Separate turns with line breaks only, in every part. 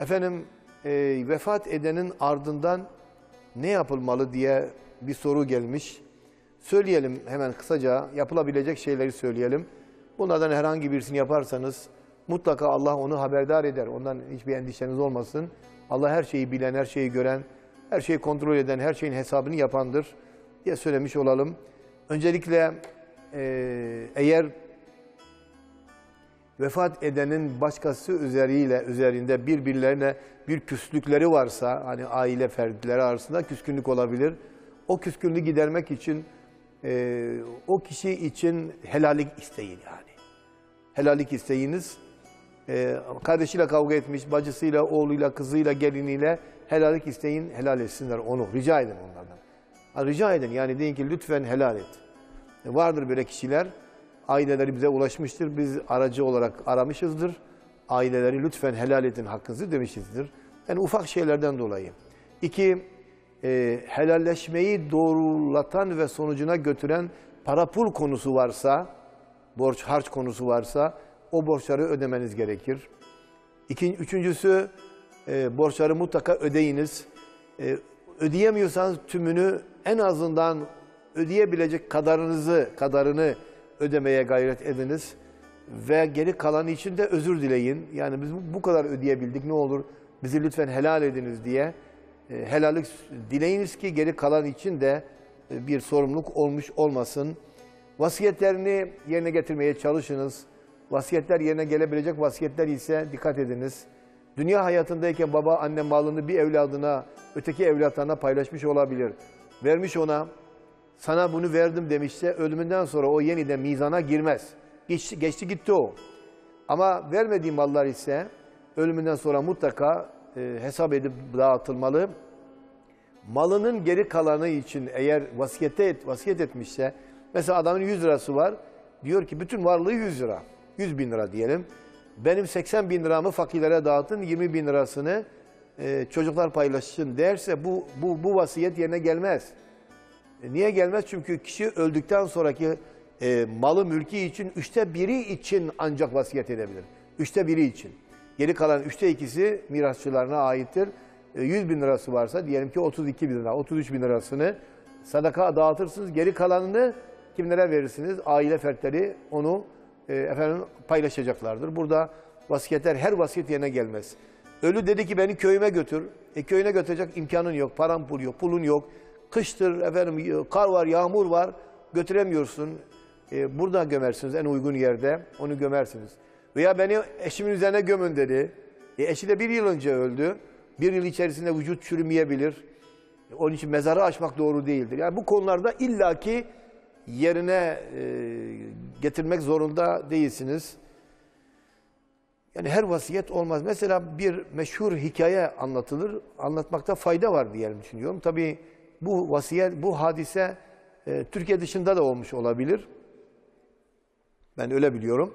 Efendim e, vefat edenin ardından ne yapılmalı diye bir soru gelmiş. Söyleyelim hemen kısaca yapılabilecek şeyleri söyleyelim. Bunlardan herhangi birisini yaparsanız mutlaka Allah onu haberdar eder. Ondan hiçbir endişeniz olmasın. Allah her şeyi bilen, her şeyi gören, her şeyi kontrol eden, her şeyin hesabını yapandır diye söylemiş olalım. Öncelikle e, eğer vefat edenin başkası üzeriyle üzerinde birbirlerine bir küslükleri varsa hani aile fertleri arasında küskünlük olabilir. O küskünlüğü gidermek için e, o kişi için helallik isteyin yani. Helallik isteyiniz. E, kardeşiyle kavga etmiş, bacısıyla, oğluyla, kızıyla, geliniyle helallik isteyin, helal etsinler onu. Rica edin onlardan. Ha, rica edin yani deyin ki lütfen helal et. E, Vardır böyle kişiler. Aileleri bize ulaşmıştır. Biz aracı olarak aramışızdır. Aileleri lütfen helal edin hakkınızı demişizdir. Yani ufak şeylerden dolayı. İki, e, helalleşmeyi doğrulatan ve sonucuna götüren para pul konusu varsa, borç harç konusu varsa o borçları ödemeniz gerekir. İkin, üçüncüsü e, borçları mutlaka ödeyiniz. E, ödeyemiyorsanız tümünü en azından ödeyebilecek kadarınızı kadarını ödemeye gayret ediniz ve geri kalanı için de özür dileyin. Yani biz bu- kadar ödeyebildik ne olur bizi lütfen helal ediniz diye e, helallik dileyiniz ki geri kalan için de e, bir sorumluluk olmuş olmasın. Vasiyetlerini yerine getirmeye çalışınız. Vasiyetler yerine gelebilecek vasiyetler ise dikkat ediniz. Dünya hayatındayken baba anne malını bir evladına, öteki evlatlarına paylaşmış olabilir. Vermiş ona, sana bunu verdim demişse ölümünden sonra o yeniden mizana girmez. Geçti, geçti gitti o. Ama vermediği mallar ise ölümünden sonra mutlaka e, hesap edip dağıtılmalı. Malının geri kalanı için eğer vasiyete et, vasiyet etmişse, mesela adamın 100 lirası var, diyor ki bütün varlığı 100 lira, 100 bin lira diyelim. Benim 80 bin liramı fakirlere dağıtın, 20 bin lirasını e, çocuklar paylaşsın derse bu, bu, bu vasiyet yerine gelmez. E, Niye gelmez? Çünkü kişi öldükten sonraki e, malı mülki için üçte biri için ancak vasiyet edebilir. Üçte biri için. Geri kalan üçte ikisi mirasçılarına aittir. E, 100 bin lirası varsa diyelim ki 32 bin lira, 33 bin lirasını sadaka dağıtırsınız. Geri kalanını kimlere verirsiniz? Aile fertleri onu e, efendim paylaşacaklardır. Burada vasiyetler her vasiyet yerine gelmez. Ölü dedi ki beni köyüme götür. E, köyüne götürecek imkanın yok, paran pul yok, pulun yok. Kıştır efendim kar var, yağmur var. Götüremiyorsun. E, burada gömersiniz en uygun yerde. Onu gömersiniz. Veya beni eşimin üzerine gömün dedi. E, eşi de bir yıl önce öldü. Bir yıl içerisinde vücut çürümeyebilir. E, Onun için mezarı açmak doğru değildir. Yani bu konularda illaki yerine e, getirmek zorunda değilsiniz. Yani her vasiyet olmaz. Mesela bir meşhur hikaye anlatılır. Anlatmakta fayda var diye düşünüyorum. Tabii bu vasiyet, bu hadise e, Türkiye dışında da olmuş olabilir. Ben öyle biliyorum.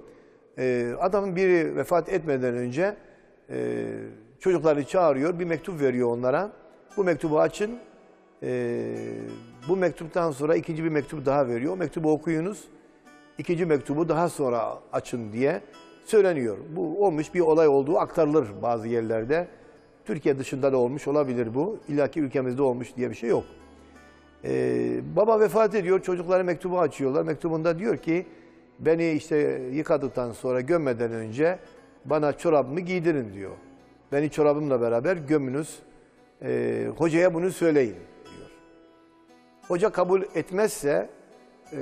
E, adamın biri vefat etmeden önce e, çocukları çağırıyor, bir mektup veriyor onlara. Bu mektubu açın. E, bu mektuptan sonra ikinci bir mektup daha veriyor. O mektubu okuyunuz. İkinci mektubu daha sonra açın diye söyleniyor. Bu olmuş bir olay olduğu aktarılır bazı yerlerde. Türkiye dışında da olmuş olabilir bu. İlla ki ülkemizde olmuş diye bir şey yok. Ee, baba vefat ediyor, çocukları mektubu açıyorlar. Mektubunda diyor ki, beni işte yıkadıktan sonra gömmeden önce bana çorabımı giydirin diyor. Beni çorabımla beraber gömünüz, Ee, hocaya bunu söyleyin diyor. Hoca kabul etmezse e,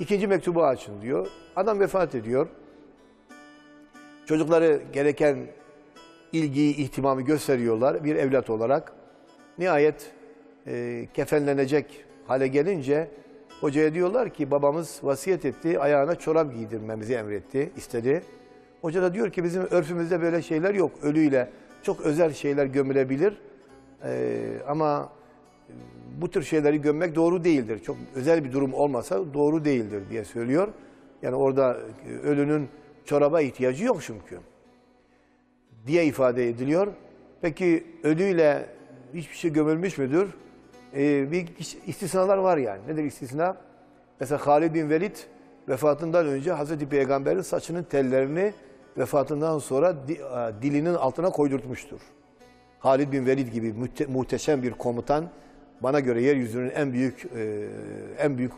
ikinci mektubu açın diyor. Adam vefat ediyor. Çocukları gereken ilgiyi, ihtimamı gösteriyorlar bir evlat olarak. Nihayet e, kefenlenecek hale gelince hocaya diyorlar ki babamız vasiyet etti, ayağına çorap giydirmemizi emretti, istedi. Hoca da diyor ki bizim örfümüzde böyle şeyler yok. Ölüyle çok özel şeyler gömülebilir E, ama bu tür şeyleri gömmek doğru değildir. Çok özel bir durum olmasa doğru değildir diye söylüyor. Yani orada e, ölünün çoraba ihtiyacı yok çünkü diye ifade ediliyor. Peki ölüyle hiçbir şey gömülmüş müdür? Ee, bir istisnalar var yani. Nedir istisna? Mesela Halid bin Velid vefatından önce Hazreti Peygamber'in saçının tellerini vefatından sonra e, dilinin altına koydurtmuştur. Halid bin Velid gibi müte- muhteşem bir komutan bana göre yeryüzünün en büyük e, en büyük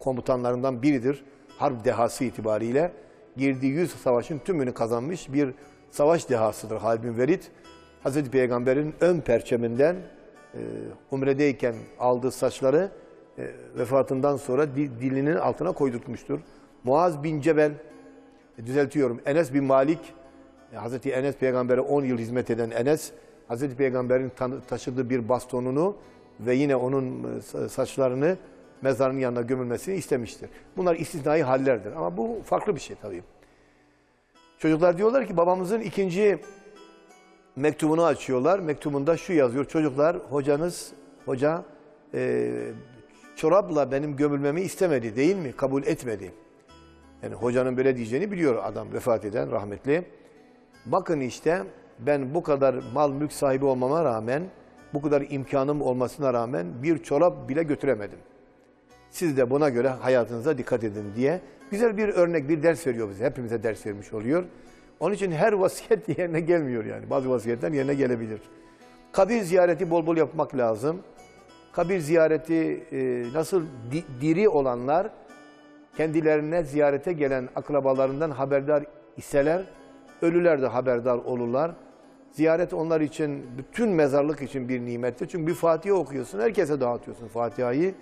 komutanlarından biridir. Harp dehası itibariyle girdiği 100 savaşın tümünü kazanmış bir savaş dehasıdır Halid bin Velid. Hazreti Peygamber'in ön perçeminden e, umredeyken aldığı saçları e, vefatından sonra di- dilinin altına koydurtmuştur. Muaz bin Cebel, e, düzeltiyorum Enes bin Malik, e, Hazreti Enes Peygamber'e 10 yıl hizmet eden Enes, Hazreti Peygamber'in taşıdığı bir bastonunu ve yine onun e, sa- saçlarını mezarının yanına gömülmesini istemiştir. Bunlar istisnai hallerdir ama bu farklı bir şey tabii. Çocuklar diyorlar ki babamızın ikinci mektubunu açıyorlar. Mektubunda şu yazıyor. Çocuklar hocanız, hoca e, çorapla benim gömülmemi istemedi değil mi? Kabul etmedi. Yani hocanın böyle diyeceğini biliyor adam vefat eden rahmetli. Bakın işte ben bu kadar mal mülk sahibi olmama rağmen, bu kadar imkanım olmasına rağmen bir çorap bile götüremedim. Siz de buna göre hayatınıza dikkat edin diye güzel bir örnek, bir ders veriyor bize. Hepimize ders vermiş oluyor. Onun için her vasiyet yerine gelmiyor yani. Bazı vasiyetler yerine gelebilir. Kabir ziyareti bol bol yapmak lazım. Kabir ziyareti e, nasıl di- diri olanlar kendilerine ziyarete gelen akrabalarından haberdar iseler, ölüler de haberdar olurlar. Ziyaret onlar için, bütün mezarlık için bir nimettir. Çünkü bir Fatiha okuyorsun, herkese dağıtıyorsun Fatiha'yı.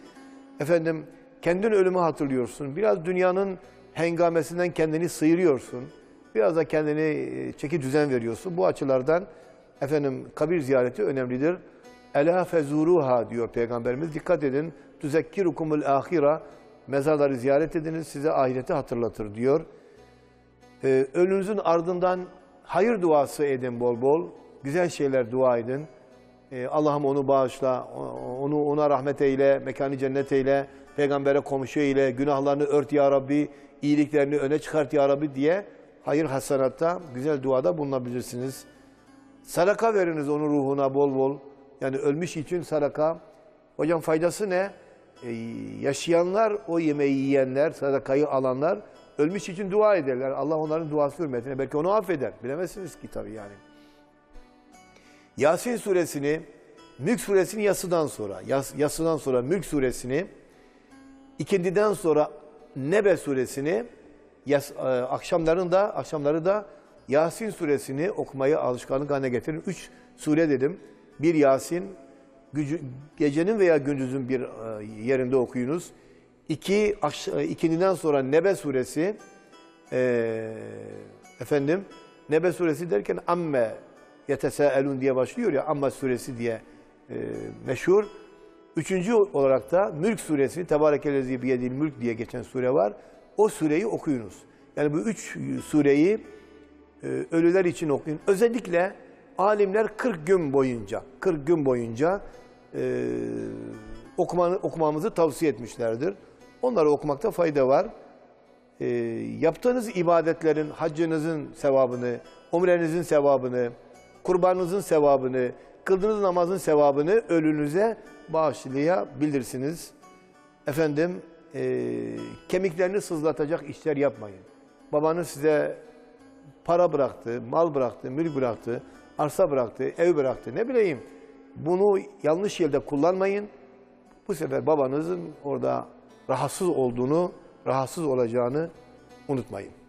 Efendim, kendin ölümü hatırlıyorsun. Biraz dünyanın hengamesinden kendini sıyırıyorsun. Biraz da kendini e, çeki düzen veriyorsun. Bu açılardan efendim kabir ziyareti önemlidir. Ela fezuruha diyor Peygamberimiz. Dikkat edin. Tuzekkirukumul ahira. Mezarları ziyaret ediniz size ahireti hatırlatır diyor. Ee, ölünüzün ardından hayır duası edin bol bol. Güzel şeyler dua edin. Ee, Allah'ım onu bağışla, onu ona rahmet eyle, mekanı cennet eyle, peygambere komşu eyle, günahlarını ört ya Rabbi, iyiliklerini öne çıkart ya Rabbi diye hayır hasanatta, güzel duada bulunabilirsiniz. Sadaka veriniz onun ruhuna bol bol. Yani ölmüş için sadaka. Hocam faydası ne? Ee, yaşayanlar, o yemeği yiyenler, sadakayı alanlar ölmüş için dua ederler. Allah onların duası hürmetine belki onu affeder. Bilemezsiniz ki tabii yani. Yasin suresini, Mülk suresini yasıdan sonra, yas, yasıdan sonra Mülk suresini, ikindiden sonra Nebe suresini, yas, e, akşamların da, akşamları da Yasin suresini okumayı alışkanlık haline getirin. Üç sure dedim. Bir Yasin, gücü, gecenin veya gündüzün bir e, yerinde okuyunuz. İki, akş- e, ikindiden sonra Nebe suresi, e, efendim, Nebe suresi derken amme yetesâelûn diye başlıyor ya, Amma suresi diye e, meşhur. Üçüncü olarak da Mülk suresi, Tebârekelezî biyedil mülk diye geçen sure var. O sureyi okuyunuz. Yani bu üç sureyi e, ölüler için okuyun. Özellikle alimler 40 gün boyunca, 40 gün boyunca e, okumanı, okumamızı tavsiye etmişlerdir. Onları okumakta fayda var. E, yaptığınız ibadetlerin, haccınızın sevabını, umrenizin sevabını, kurbanınızın sevabını, kıldığınız namazın sevabını ölünüze bağışlayabilirsiniz. Efendim, e, kemiklerini sızlatacak işler yapmayın. Babanız size para bıraktı, mal bıraktı, mülk bıraktı, arsa bıraktı, ev bıraktı ne bileyim. Bunu yanlış yerde kullanmayın. Bu sefer babanızın orada rahatsız olduğunu, rahatsız olacağını unutmayın.